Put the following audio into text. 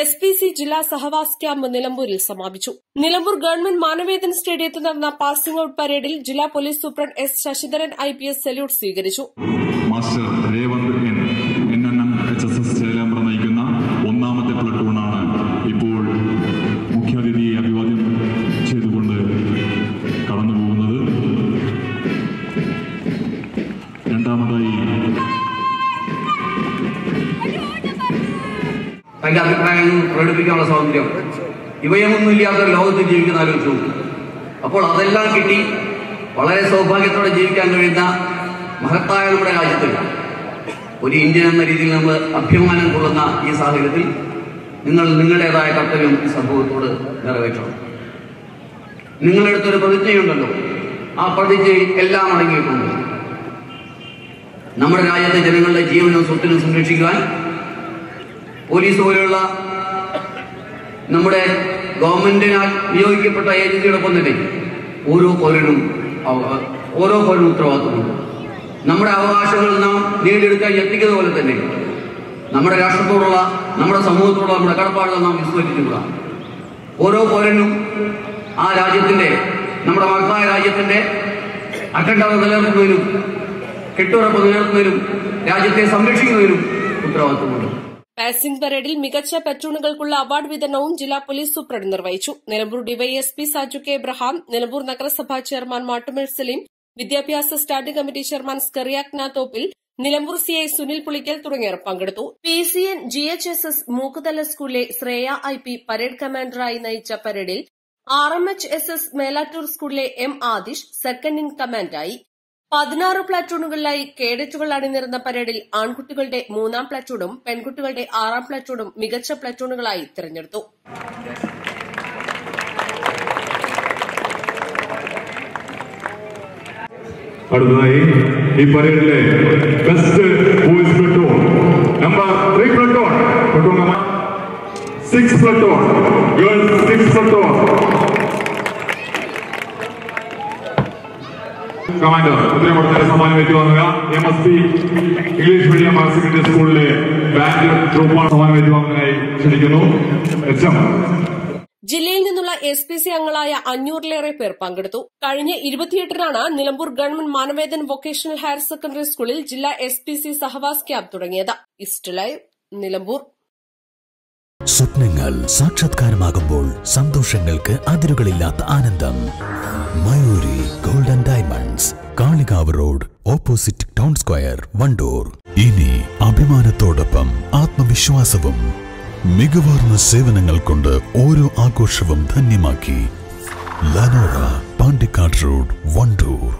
S P C ജില്ലാ സഹവാസ് camp നിലമ്പൂരിൽ സമാപിച്ചു. നിലമ്പൂർ ഗവൺമെന്റ് മാനവേദൻ സ്റ്റേഡിയത്തിൽ നടന്ന പാസിംഗ് ഔട്ട് പരേഡിൽ ജില്ലാ police superintendent S Sasidharan I P S salute സ്വീകരിച്ചു. മാസ്റ്റർ രേവന്ത് എൻ നയിക്കുന്ന ഒന്നാമത്തെ ഇപ്പോൾ അഭിവാദ്യം രണ്ടാമതായി തന്റെ അഭിപ്രായങ്ങൾ പ്രകടിപ്പിക്കാനുള്ള സ്വാതന്ത്ര്യം. ഇവയൊന്നും ഇല്ലാത്ത ഒരു ലോകത്ത് ജീവിക്കുന്ന ആലോചിച്ചു. അപ്പോൾ അതെല്ലാം കിട്ടി വളരെ സൗഭാഗ്യത്തോടെ ജീവിക്കാൻ കഴിയുന്ന മഹത്തായ നമ്മുടെ രാജ്യത്തിൽ. ഒരു ഇന്ത്യൻ എന്ന രീതിയിൽ നമ്മൾ അഭിമാനം കൊള്ളുന്ന ഈ സാഹചര്യത്തിൽ നിങ്ങൾ നിങ്ങളുടേതായ കർത്തവ്യം ഈ സംഭവത്തോട് നിറവേറ്റണം. നിങ്ങളെടുത്തൊരു പ്രതിജ്ഞയുണ്ടല്ലോ. ആ പ്രതിജ്ഞയിൽ എല്ലാം അടങ്ങിയിട്ടുണ്ട്. നമ്മുടെ രാജ്യത്തെ ജനങ്ങളുടെ ജീവനും സ്വത്തിനും സംരക്ഷിക്കുവാൻ പോലീസ് പോലെയുള്ള നമ്മുടെ ഗവൺമെന്റിനാൽ നിയോഗിക്കപ്പെട്ട ഏജൻസിയോടൊപ്പം തന്നെ ഓരോ പൗരനും ഓരോ പൗരനും ഉത്തരവാദിത്തമുണ്ട് നമ്മുടെ അവകാശങ്ങൾ നാം നേടിയെടുക്കാൻ യത്നിക്കുന്ന പോലെ തന്നെ നമ്മുടെ രാഷ്ട്രത്തോടുള്ള നമ്മുടെ സമൂഹത്തോടുള്ള നമ്മുടെ കടപ്പാടുകൾ നാം വിസ്മരിച്ചിട്ടുള്ള ഓരോ പൗരനും ആ രാജ്യത്തിന്റെ നമ്മുടെ മഹത്തായ രാജ്യത്തിന്റെ അഖണ്ഡത നിലനിർത്തുന്നതിനും കെട്ടുറപ്പ് നിലനിർത്തുന്നതിനും രാജ്യത്തെ സംരക്ഷിക്കുന്നതിനും ഉത്തരവാദിത്തമുണ്ട് പാസിംഗ് പരേഡിൽ മികച്ച പെട്രോണുകൾക്കുള്ള അവാർഡ് വിതരണവും ജില്ലാ പോലീസ് സൂപ്രണ്ട് നിർവഹിച്ചു. Nilambur DYSP Saju K Abraham Nilambur നഗരസഭാ ചെയർമാൻ മാട്ടുമൽ സലീം വിദ്യാഭ്യാസ സ്റ്റാൻഡിംഗ് കമ്മിറ്റി ചെയർമാൻ സ്കറിയാക്ന തോപ്പിൽ നിലമ്പൂർ സി ഐ സുനിൽ പുളിക്കൽ തുടങ്ങിയവർ പങ്കെടുത്തു. P C N G H S S Mookkuthala സ്കൂളിലെ ശ്രേയ ഐ പി പരേഡ് കമാൻഡറായി നയിച്ച പരേഡിൽ R M H S S Melattur സ്കൂളിലെ എം ആദിഷ് സെക്കൻഡ് ഇൻ കമാൻഡായി. പതിനാറ് പ്ലാറ്റൂണുകളിലായി കേഡറ്റുകൾ അണിനിരുന്ന പരേഡിൽ ആൺകുട്ടികളുടെ മൂന്നാം പ്ലാറ്റൂണും പെൺകുട്ടികളുടെ ആറാം പ്ലാറ്റൂണും മികച്ച പ്ലാറ്റൂണുകളായി തിരഞ്ഞെടുത്തു. അടുത്തതായി ഈ പരേഡിലെ best boys platoon number three platoon platoon number six platoon girls six platoon commander ഉത്തരം കൊടുത്തതിന്റെ സമ്മാനം ഏറ്റുവാങ്ങുക M S P English medium higher secondary സ്കൂളിലെ ബാൻഡ് ട്രൂപ്പാണ് സമ്മാനം ഏറ്റുവാങ്ങുന്നതിനായി ക്ഷണിക്കുന്നു. H M. ജില്ലയിൽ നിന്നുള്ള എസ് പി സി അംഗങ്ങളായ അഞ്ഞൂറിലേറെ പേർ പങ്കെടുത്തു. കഴിഞ്ഞ ഇരുപത്തിയെട്ടിനാണ് Nilambur government Manavedan vocational higher secondary സ്കൂളിൽ ജില്ലാ എസ് പി സി സഹവാസ് ക്യാമ്പ് തുടങ്ങിയത്. East live Nilambur. സ്വപ്നങ്ങൾ സാക്ഷാത്കാരമാകുമ്പോൾ സന്തോഷങ്ങൾക്ക് അതിരുകളില്ലാത്ത ആനന്ദം. Mayuri golden diamonds Kalikavu road opposite town square Wandoor ഇനി അഭിമാനത്തോടൊപ്പം ആത്മവിശ്വാസവും മികവാർന്ന സേവനങ്ങൾ കൊണ്ട് ഓരോ ആഘോഷവും ധന്യമാക്കി. Lenora Pandikkad road Wandoor